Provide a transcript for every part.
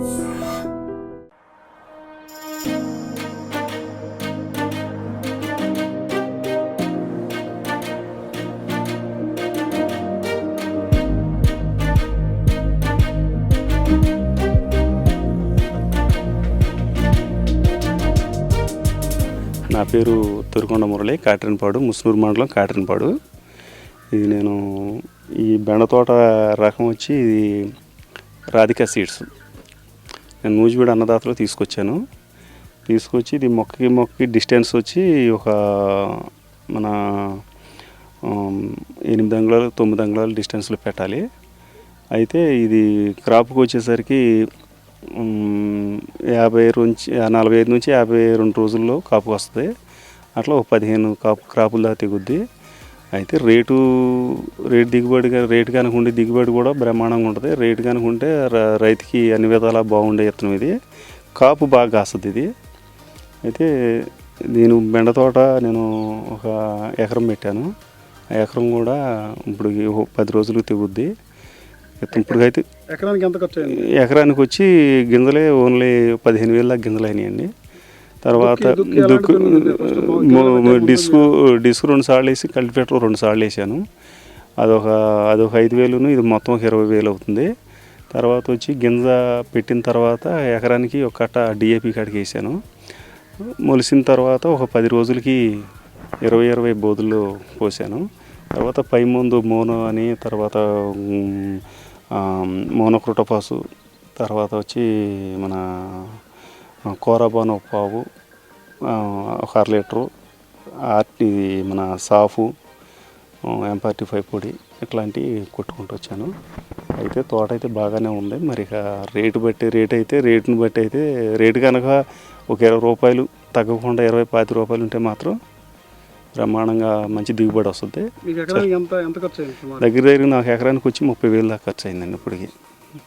నా పేరు తురుకొండ మురళి కాటరినపాడు ముస్నూరు మండలం కాటరినపాడు. ఇది నేను ఈ బెండ తోట రకం వచ్చి ఇది రాధికా సీడ్స్. నేను నూజివీడు అన్నదాతలో తీసుకొచ్చాను. తీసుకొచ్చి ఇది మొక్కకి మొక్కకి డిస్టెన్స్ వచ్చి ఒక మన ఎనిమిది అంగుళాలు తొమ్మిది అంగుళాలు డిస్టెన్స్లో పెట్టాలి. అయితే ఇది క్రాప్కి వచ్చేసరికి యాభై నుంచి నలభై ఐదు నుంచి యాభై రెండు రోజుల్లో కాపు వస్తుంది అట్లా ఒక పదిహేను కాపు క్రాపుల దాకా తెగుద్ది. అయితే రేటు రేటు దిగుబడి రేటు కనుక ఉండే దిగుబడి కూడా బ్రహ్మాండంగా ఉంటుంది. రేటు కనుక ఉంటే రైతుకి అన్ని విధాలా బాగుండే విత్తనం ఇది. కాపు బాగా కాస్తుంది ఇది. అయితే నేను బెండ తోట నేను ఒక ఎకరం పెట్టాను. ఆ ఎకరం కూడా ఇప్పుడు పది రోజులు తెగుద్ది. ఇప్పుడుకైతే ఎకరానికి ఎంత ఖర్చు ఎకరానికి వచ్చి గింజలే ఓన్లీ పదిహేను వేల గింజలు అయినాయండి. తర్వాత దుక్కి- డిస్కు డిస్కు రెండు సార్లు వేసి కల్టివేటర్ రెండు సార్లు వేసాను. అదొక అదొక ఐదు వేలును ఇది మొత్తం ఒక ఇరవై వేలు అవుతుంది. తర్వాత వచ్చి గింజ పెట్టిన తర్వాత ఎకరానికి ఒక కట్ట డిఏపి కాడికి వేసాను. మొలిసిన తర్వాత ఒక పది రోజులకి ఇరవై ఇరవై బోధులు పోసాను. తర్వాత పై ముందు మోనో అని తర్వాత మోనోక్రోటోపాసు తర్వాత వచ్చి మన కోరాబాన్ ఒక పావు ఒక అర లీటరు ఆర్టి మన సాఫు ఎంపార్టీ ఫైవ్ పొడి ఇట్లాంటివి కొట్టుకుంటూ వచ్చాను. అయితే తోట అయితే బాగానే ఉంది. మరి ఇక రేటు బట్టి రేట్ అయితే రేటుని బట్టి అయితే రేటు కనుక ఒక ఇరవై రూపాయలు తగ్గకుండా ఇరవై పాతి రూపాయలు ఉంటే మాత్రం బ్రహ్మాండంగా మంచి దిగుబడి వస్తుంది. దగ్గర దగ్గర నాకు ఎకరానికి వచ్చి ముప్పై వేలు దాకా ఖర్చు అయిందండి ఇప్పటికి.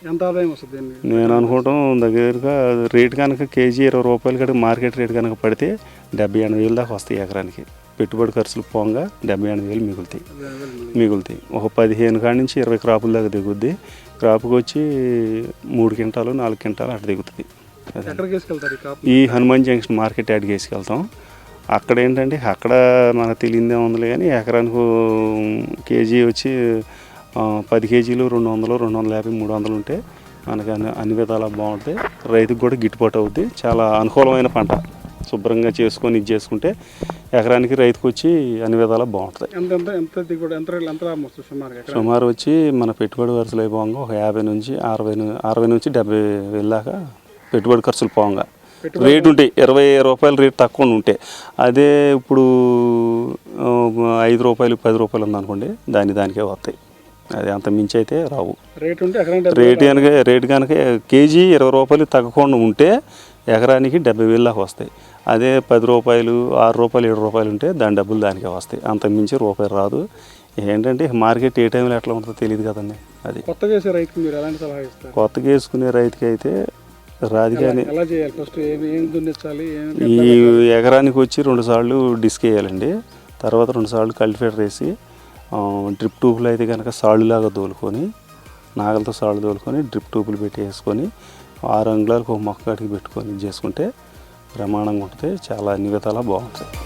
ఎంత ఆదాయం వస్తుంది నేను అనుకోవటం దగ్గరగా రేటు కనుక కేజీ ఇరవై రూపాయలు కనుక మార్కెట్ రేట్ కనుక పడితే డెబ్బై ఎనభై వేలు దాకా వస్తాయి ఎకరానికి. పెట్టుబడి ఖర్చులు పోగా డెబ్బై ఎనభై వేలు మిగులుతాయి. మిగులుతాయి. ఒక పదిహేను కాడి నుంచి ఇరవై క్రాపుల దాకా దిగుద్ది. క్రాప్కి వచ్చి మూడు క్వింటాలు నాలుగు క్వింటాలు అట్లా దిగుతుంది. ఈ హనుమాన్ జంక్షన్ మార్కెట్ యాడ్కి వేసుకెళ్తాం. అక్కడ ఏంటంటే అక్కడ మనకు తెలియదే ఉందిలే కానీ ఎకరానికి కేజీ వచ్చి పది కేజీలు రెండు వందలు రెండు వందల యాభై మూడు వందలు ఉంటే మనకి అన్ని అన్ని విధాలా బాగుంటాయి. రైతుకు కూడా గిట్టుబాటు అవుద్ది. చాలా అనుకూలమైన పంట. శుభ్రంగా చేసుకొని ఇది చేసుకుంటే ఎకరానికి రైతుకు వచ్చి అన్ని విధాలా బాగుంటుంది సుమారు వచ్చి మన పెట్టుబడి ఖర్చులు అయిపోగా ఒక యాభై నుంచి అరవై అరవై నుంచి డెబ్బై వేల దాకా పెట్టుబడి ఖర్చులు పోగా రేటు ఉంటాయి ఇరవై రూపాయలు రేటు తక్కువ ఉంటే అదే ఇప్పుడు ఐదు రూపాయలు పది రూపాయలు ఉందనుకోండి దాని దానికే వస్తాయి. అది అంత మించి అయితే రావు. రేట్ ఉంటే కనుక రేటు కనుక కేజీ ఇరవై రూపాయలు తగ్గకుండా ఉంటే ఎకరానికి డెబ్బై వేలు దాకా వస్తాయి. అదే పది రూపాయలు ఆరు రూపాయలు ఏడు రూపాయలు ఉంటే దాని డబ్బులు దానికే వస్తాయి. అంత మించి రూపాయి రాదు. ఏంటంటే మార్కెట్ ఏ టైంలో ఎట్లా ఉంటుందో తెలియదు కదండి అది. కొత్తగా వేసే రైతుకి మీరు ఎలాంటి సలహా ఇస్తారు? కొత్తగా వేసుకునే రైతుకి అయితే రాదు కానీ ఎలా చేయాలి? ఫస్ట్ ఏం ఏం దున్నించాలి? ఏం ఈ ఎకరానికి వచ్చి రెండు సార్లు డిస్క్ వేయాలండి. తర్వాత రెండు సార్లు కల్టివేటర్ వేసి డ్రిప్ ట్యూబ్లు అయితే కనుక సాళ్ళులాగా దోలుకొని నాగలతో సాళ్ళు తోలుకొని డ్రిప్ ట్యూబ్లు పెట్టి వేసుకొని ఆరు అంగుళాలకు ఒక మొక్క అడిగి పెట్టుకొని చేసుకుంటే ప్రమాణంగా ఉంటుంది చాలా అన్ని విధాలా బాగుంటుంది.